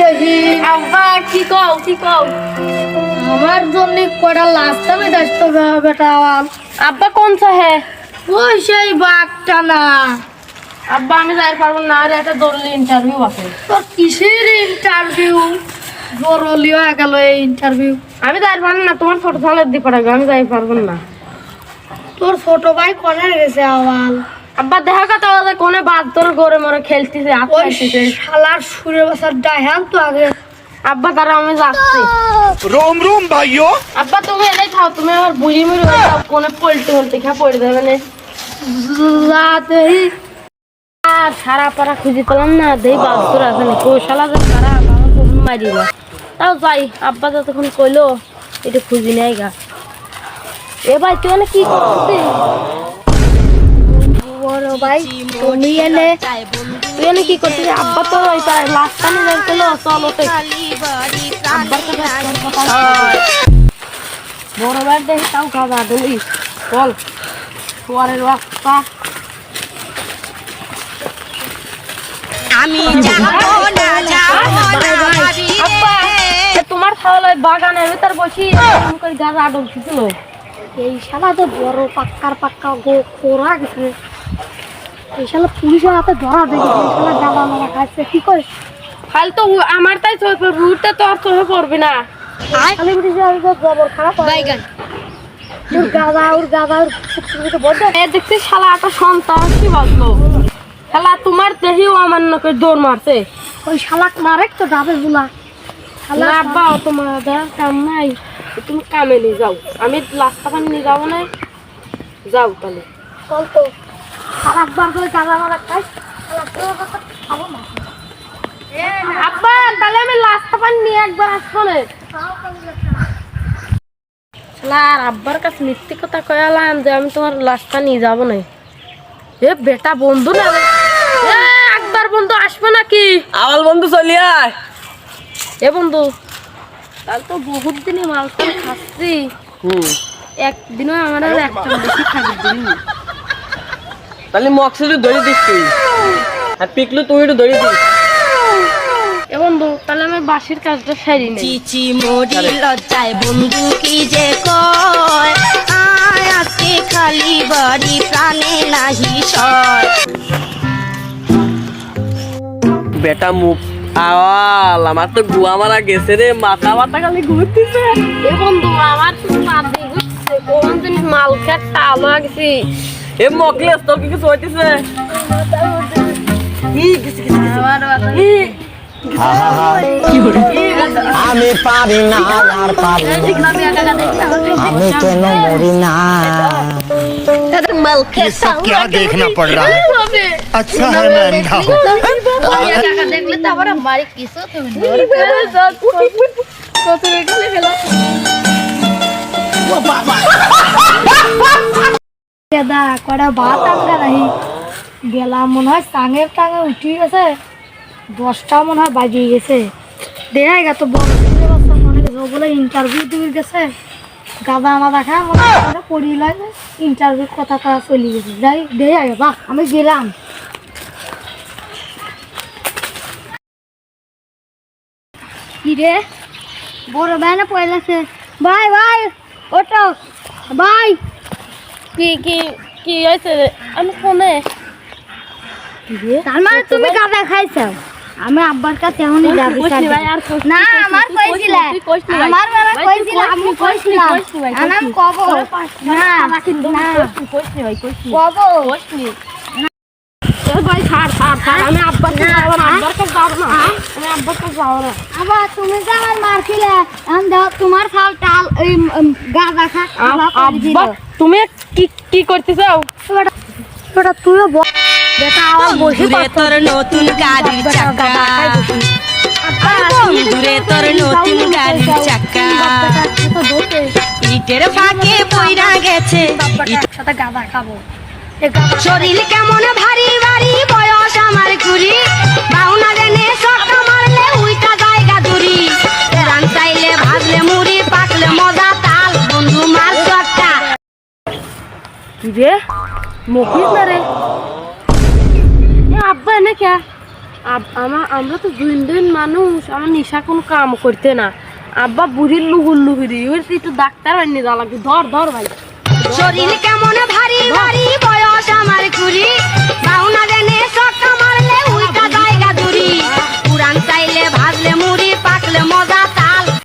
দেখি। আব্বা কি কও কি কও? আমার জন্য লাস্ট আমি দেখতে হবে বেটা। আওয়াল আব্বা কোন হে ওই সেই বাঘটা না। আব্বা আমি যাই পারব না আর একটা দলীয় ইন্টারভিউ আছে। তোর কিসের ইন্টারভিউ জরুরি হয়ে গেল এই ইন্টারভিউ আমি যাই পারব না তোমার ফটো তাহলে আমি যাই পারব না। তোর ছোট ভাই কোনে গেছে আওয়াল? আব্বা দেখা কথা কোনে বাদ তোর গরে মরে খেলতেছে আসতেছে শালার সুরে বাসার ডাইহান তো আগে। আব্বা তারা আমি যাচ্ছি। রোম রোম ভাইও আব্বা তুমি এলাই খাও তুমি আমার বুঝি মুড়ি হয়ে যাও কোনে পল্টি হলতে খা পড়ে দেবে না। আর সারা পাড়া খুঁজে পেলাম না দেই বাস্তর আছে না। কৌশালা সারা আমার মারি না। তাও যাই আব্বা যতক্ষণ কইলো এটা খুঁজি নাই গা। এ ভাই তুই কি করছিস? বড় ভাই এনে তুই এনে কি করছিস? আব্বা তো ওই লাস্ট টাইমে যাইছিল চলো তো আব্বার। বড় ভাই দেখি তাও খাওয়া দিলি রাস্তা। আমি যাব না যাব না ভাবি তোমার তাহলে বাগানের ভিতর বসি এরকম করে গাছ ছিল এই শালা তো বড় পাক্কার পাক্কা গো কোরা গেছে। এই শালা পুলিশের হাতে ধরা দেখি মারা খাচ্ছে কি করে? খালি তো আমার তাই রুটটা তো আর চোখে পড়বে না। পুলিশে খারাপ বাইগান। ওর গাদা ওর গাদা ওর বড়। এ দেখছি শালা একটা সন্তান কি বাজলো শালা তোমার দেহিও আমার নাকে দৌড় মারছে। ওই শালাক মারে তো যাবে বুলা। শালা আব্বা ও তোমার কাম নাই। তুমি কামে নিয়ে যাও। আমি পানি নিয়ে যাব না। যাও তাহলে। চল তো। খারাপ বার করে গাদা মারা খাই। শালা তোর কথা খাব না আব্বা তাহলে আমি রাস্তা পানি নিয়ে একবার আসব না। আর আব্বার কাছে মিথ্যে কথা কয়ালাম যে আমি তোমার লাশটা নিয়ে যাব না। এ বেটা বন্ধু না একবার বন্ধু আসবে নাকি? আওয়াল বন্ধু চলি আয়। এ বন্ধু তাহলে তো বহুত দিনই মাল খাচ্ছি। হুম। একদিনও আমার আর একটা বেশি খাবি দিন। তাহলে মক্সিলু ধরে দিস তুই। আর পিকলু তুই একটু ধরে দিস। এ বন্ধু তাহলে আমি বাসির কাজটা সারি নেই চিচি মরি লজ্জায় বন্ধু কি যে কয়? আয় আজকে খালি বাড়ি প্রাণে নাহি সয়। বেটা মুখ আওয়াল আমার তো গুয়া মারা গেছে রে মাথা মাথা খালি ঘুরতেছে। এ বন্ধু আমার তো বাদ ঘুরছে কোন জিনিস মাল গেছি এ মকলেস তোর কি কিছু হইতেছে আমি পারি না আর পারি না। আমি কেন মরি না ये सब क्या देखना पड़ रहा है अच्छा है मैं अंधा हूँ দেখলে দাদা কটা ভাত নাহি। গেলাম মনে হয় টাঙে টাঙে উঠি গেছে। দশটা মনে হয় বাজিয়ে গেছে। দেখা গেছে তো বড় ছেলে বাচ্চা মনে গেছে বলে ইন্টারভিউ দিয়ে গেছে। গাদা না দেখা মনে হয় ওটা লাগে ইন্টারভিউ কথা করা চলে গেছে। যাই দেখা গে, বাহ, আমি গেলাম। কি রে? বড় ভাই না পয়লাছে ভাই ভাই ওটো ভাই কি কি কি হয়েছে আমি ফোনে তার মানে তুমি গাঁদা খাইছো? আমি আব্বার কাছে এমনই যাবি না আমার কইছিলে। আমার তুই কইছিল আমি আর আমি কব না না। কইসনি, কইসনি ভাই, কইসনি। কব ভাই, ছাড়, ছাড়, ছাড়, আমি আব্বার কাছে যাব না, আব্বার কাছে যাব না। আমি আব্বার কাছে যাব না। আবার তুমি যে আমার মারছিলে দাও তোমার ফাল টাল খা খাওয়া আব্বা, তুমি কি কি করতে চাও ওটা তুইও বেটা আমার বসে তোর নতুন গাড়ির চাকা। দূরে তোর নতুন গাড়ির চাকা। ইটের ফাঁকে পইরা গেছে। সাথে গাঁদা খাব। শরীর কেমন ভারী ভারী বয়স আমার কুড়ি। বাউনা জেনে সটকা মারলে উইটা জায়গা দূরি। কি রে মকিস না রে আব্বা, এনে কে? আমা আমার তো দুই দিন মানুষ, আমার নিশা কোনো কাম করতে না। আব্বা বুড়ির লুগুর লুগুরি ওই একটু ডাক্তার আনি যা লাগবে ধর ধর ভাই। শরীর কেমন ভারী